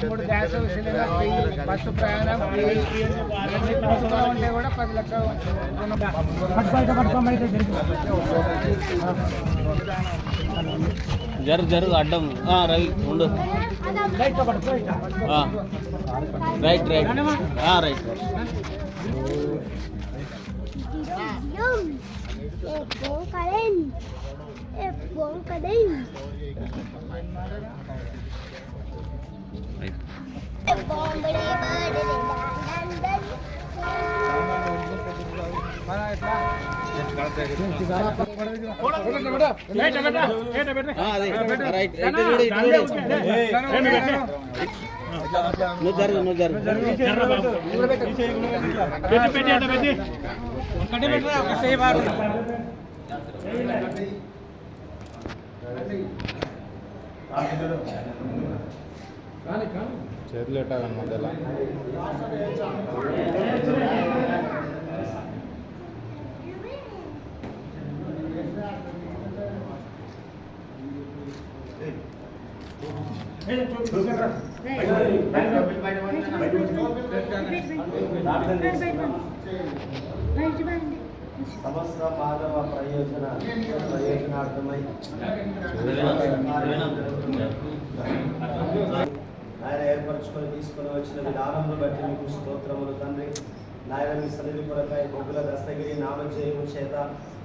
మూడు gas cylinder free bus ప్రయాణం free ఉంటే కూడా పది జరు జరు అడ్డం. ఆ, రైట్ ఉండు. ఆ. Right right. ఆ, Right É bom, Karen. É bom, Karen. É bom, ఆ, అదే రైట్ రైట్ చూడు, ఇటు చూడు. నువ్వు జరుగు నువ్వు జరుగు చేతులు ఎట్టాగన్న మధ్యలో సమస్త మానవ ప్రయోజన ప్రయోజనార్థమై ఆయన ఏర్పరచుకొని తీసుకొని వచ్చిన విధానంలో బట్టి మీకు స్తోత్రములు తండ్రి నాయన మీ సన్నిధి కొరకై బొగ్గుల దస్తగిరి నామజేయము చేత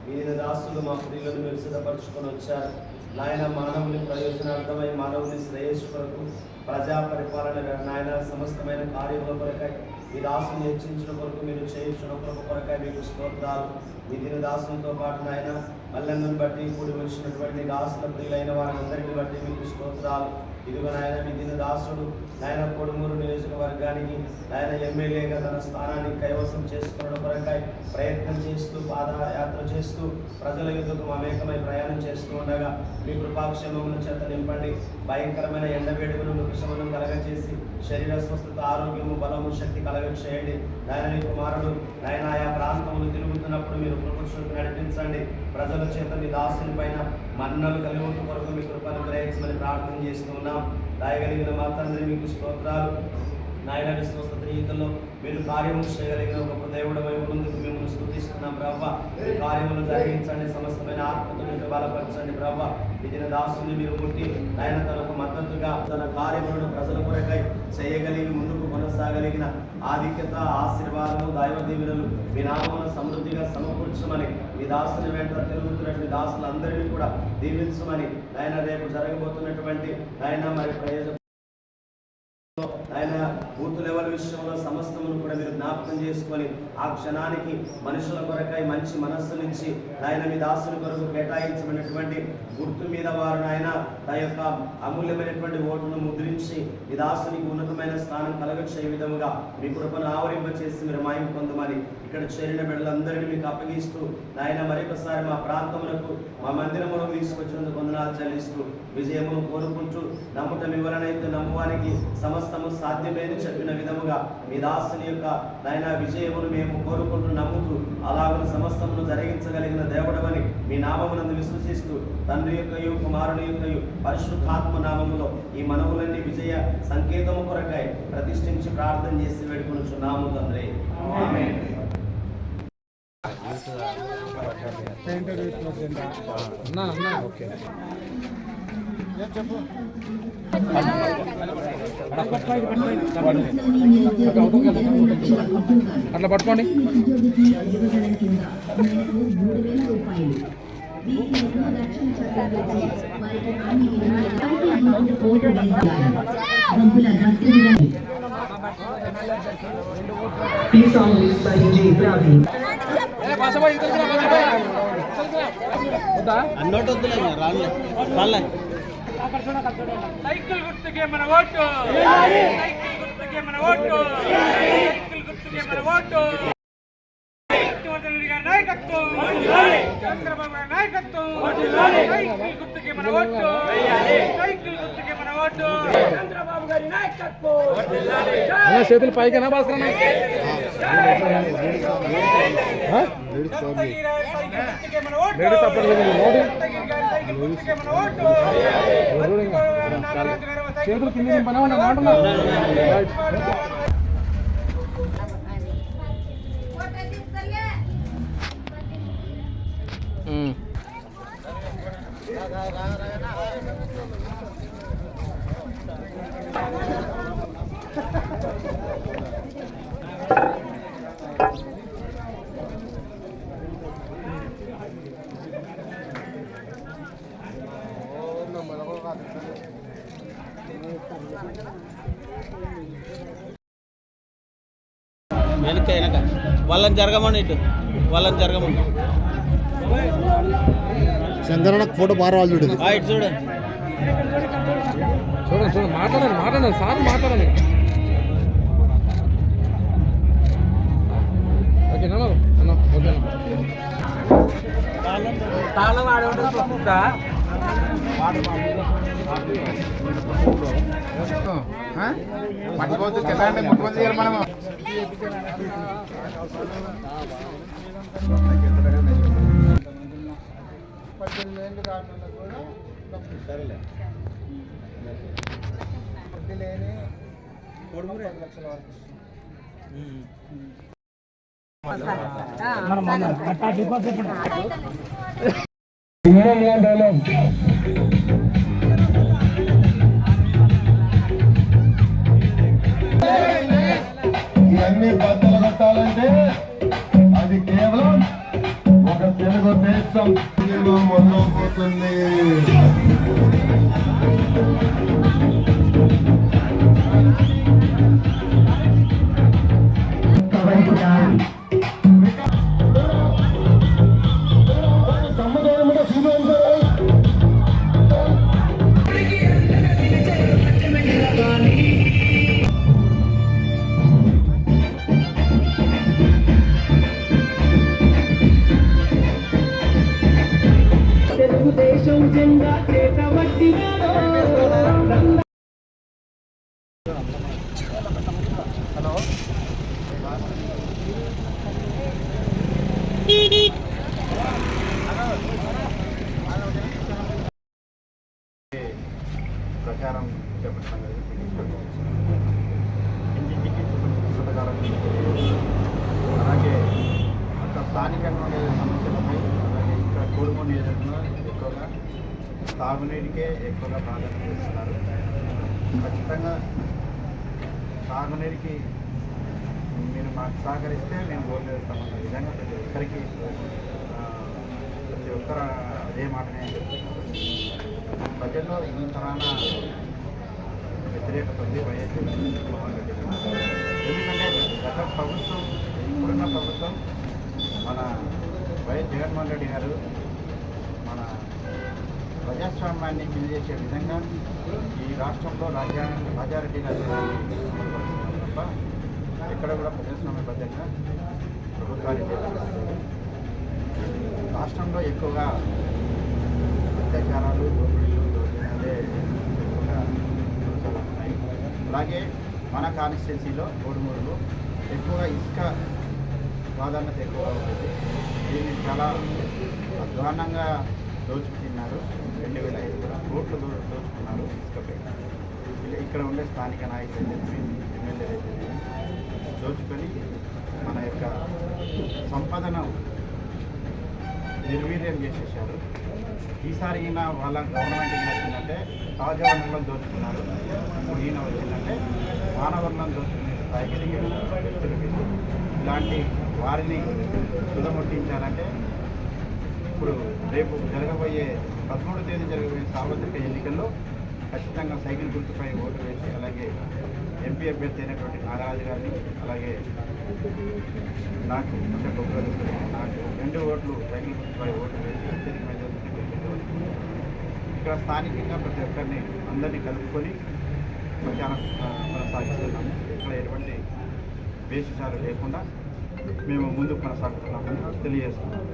వినిన దాసులు మా ప్రియులను మీరు సిద్ధపరచుకొని వచ్చారు నాయన మానవుని ప్రయోజనార్థమై మానవుని శ్రేయస్సు కొరకు ప్రజా పరిపాలన నాయన సమస్తమైన కార్యముల కొరకై మీ దాసుని హెచ్చించిన కొరకు మీరు చేయించిన కొరకు కొరకై మీకు స్తోత్రాలు. మీ దిన దాసులతో పాటు నాయన మల్లెందుని బట్టి కూడి వచ్చినటువంటి దాసుల ప్రియులైన వారందరిని బట్టి మీకు స్తోత్రాలు. ఇదిగో నాయన మీ దిన దాసుడు నాయన కొడుమూరు నియోజకవర్గానికి నాయన ఎమ్మెల్యేగా తన స్థానాన్ని కైవసం చేసుకున్న కొరకై ప్రయత్నం చేస్తూ పాదయాత్ర చేస్తూ ప్రజల యుద్ధకు మమేకమై ప్రయాణం చేస్తూ ఉండగా మీ కృపాక్షేమముల చేత నింపండి. భయంకరమైన ఎండవేడుకను వృక్షమనం కలగచేసి శరీర స్వస్థత ఆరోగ్యము బలము శక్తి కలగ చేయండి. నాయన కుమారుడు నాయన ఆయా ప్రాంతములు తిరుగుతున్నప్పుడు మీరు కృపక్షులకు నడిపించండి. ప్రజల చేత మీ దాసుని పైన మన్నలు కలిగి ఉన్న కొరకు మీ కృపను గ్రహించమని ప్రార్థన చేస్తూ ఉన్నాం. దాయగలిగిన మా తండ్రి మీకు స్తోత్రాలు. నాయన విశ్వస్త రీతిలో మీరు కార్యము చేయగలిగిన గొప్ప దేవుడు వైపు ముందుకు మిమ్మల్ని స్థుతిస్తున్నాం కార్యములు జరిగించండి సమస్తమైన ఆత్మతో మీరు బలపరచండి ప్రభావ ఇదిన దాసుని మీరు ముట్టి ఆయన తనకు మద్దతుగా తన కార్యములను ప్రజల కొరకై చేయగలిగి ముందుకు కొనసాగలిగిన ఆధిక్యత ఆశీర్వాదము దైవ దీవెనలు మీ నామను సమృద్ధిగా సమకూర్చమని మీ దాసుని వెంట తిరుగుతున్నటువంటి దాసులందరినీ కూడా దీవించమని ఆయన రేపు జరగబోతున్నటువంటి ఆయన మరి ప్రయోజనం బూత్ లెవెల్ విషయంలో సమస్తమును కూడా మీరు జ్ఞాపకం చేసుకొని ఆ క్షణానికి మనుషుల కొరకై మంచి మనస్సు నుంచి ఆయన మీ దాసుల కొరకు కేటాయించబడినటువంటి గుర్తు మీద వారు నాయన తన యొక్క అమూల్యమైనటువంటి ఓటును ముద్రించి మీ దాసునికి ఉన్నతమైన స్థానం కలగచ్చే విధముగా మీ కృపను ఆవరింప చేసి మీరు మాయం పొందమని ఇక్కడ చేరిన బిడ్డలందరినీ మీకు అప్పగిస్తూ నాయన మరొకసారి మా ప్రాంతములకు మా మందిరములకు తీసుకొచ్చినందుకు వందనాలు చెల్లిస్తూ విజయమును కోరుకుంటూ నమ్మటం ఎవరనైతే నమ్మవానికి సమస్తము సాధ్యమేని చెప్పిన విధముగా మీ దాసుని యొక్క నాయన విజయమును మేము కోరుకుంటూ నమ్ముతూ అలాగను సమస్తమును జరిగించగలిగిన దేవుడవని మీ నామమునందు విశ్వసిస్తూ తండ్రి యొక్కయు కుమారుని యొక్కయు పరిశుద్ధాత్మ నామములో ఈ మనవులన్నీ విజయ సంకేతము కొరకై ప్రతిష్ఠించి ప్రార్థన చేసి వేడుకొనుచున్నాము తండ్రి. ఆమేన్. అట్లా పట్టుకోండి. Peace on list by DJ Bravi. వద్దులే రాలే సైకిల్ గుర్తుకే మన ఓటు సైకిల్ గుర్తుకే మన ఓటు సైకిల్ గుర్తుకే మన ఓటు నాయకత్వం చంద్రబాబు గుర్తుకే మన ఓటు సైకిల్ గుర్తుకే మన ఓటు. చంద్రబాబు గారి నాయకత్వం. అన్న చేతులు పైకనా భాస్కర్? దత్తగిరి గారి సైకిల్ వెనక వెనక. వాళ్ళని జరగమని ఇటు. వాళ్ళని జరగమని. చంద్రన ఫోటో బాగా రావాలి చూడు ఆ, ఇటు చూడు. చూడండి చూడండి మాట్లాడండి మాట్లాడండి సార్ మాట్లాడండి. ఓకేనా అన్న ఓకే. మర్చిపోతూ కింద ముఖ్యమంత్రి గారు మనము. పద్దెనిమిది ఏళ్ళు కాకుండా కూడా సరేలే. వడ్డీ లేని పది లక్షల వరకు ఇవన్నీ బద్దలు కొట్టాలంటే అది కేవలం Samson, Mama, Mama, Mama, ప్రచారం చేపట్టడం ఇంటింటికి అలాగే అక్కడ స్థానికంగా ఉండే సమస్యలపై అలాగే ఇక్కడ కోడుమూడు నియోజకవర్గంలో ఎక్కువగా తాగునీటికే ఎక్కువగా ప్రాధాన్యత ఇస్తున్నారు. ఖచ్చితంగా తాగునీరికి మీరు మాకు సహకరిస్తే మేము బోర్లు వేస్తామన్న విధంగా ప్రతి ఒక్కరికి ప్రతి ఒక్కరు అదే మాటనే చెప్తున్నారు. ప్రజల్లో ఈ తరాన వ్యతిరేకత ఉంది వైఎస్ ఎందుకంటే గత ప్రభుత్వం ఇప్పుడున్న ప్రభుత్వం మన వైఎస్ జగన్మోహన్ రెడ్డి గారు మన ప్రజాస్వామ్యాన్ని చేసే విధంగా ఈ రాష్ట్రంలో రాజ్యాంగ రాజారెడ్డి గారు తప్ప ఎక్కడ కూడా ప్రజాస్వామ్యబద్ధంగా ప్రభుత్వాన్ని రాష్ట్రంలో ఎక్కువగా అత్యాచారాలు దోపిడీలు దౌర్జన్యాలే ఎక్కువగా ఉన్నాయి అలాగే మన కాన్స్టిట్యున్సీలో కోడుమూరులో ఎక్కువగా ఇసుక ప్రాధాన్యత ఎక్కువగా ఉంటుంది. దీన్ని చాలా అధ్వానంగా దోచుకుతున్నారు రెండు వేల ఐదు కూడా కోట్లు దోచుకున్నారు ఇసుకపై ఇక్కడ ఉండే స్థానిక నాయకులు దోచుకొని మన యొక్క సంపదను నిర్వీర్యం చేసేసారు ఈసారి ఈయన వాళ్ళ గవర్నమెంట్ ఈయన వచ్చిందంటే సహజ వనరులను దోచుకున్నారు. ఇప్పుడు ఈయన వచ్చిందంటే మానవరణం దోచుకునే స్థాయికి దిగారు. వ్యక్తులు ఇలాంటి వారిని తుదముట్టించాలంటే ఇప్పుడు రేపు జరగబోయే పదమూడు తేదీ జరగబోయే సార్వత్రిక ఎన్నికల్లో ఖచ్చితంగా సైకిల్ గుర్తుపై ఓటు వేసి అలాగే ఎంపీ అభ్యర్థి అయినటువంటి నాగరాజు గారిని అలాగే నాకు అంటే గొప్పలు నాకు రెండు ఓట్లు రైతుల గుర్తుపై ఓట్లు వేసి అత్యధిక మెజార్టీని గెలిపించవచ్చు ఇక్కడ స్థానికంగా ప్రతి ఒక్కరిని అందరినీ కలుపుకొని ప్రచారం కొనసాగిస్తున్నాము. ఇక్కడ ఎటువంటి వేషాలు లేకుండా మేము ముందు కొనసాగుతున్నామని తెలియజేస్తున్నాము.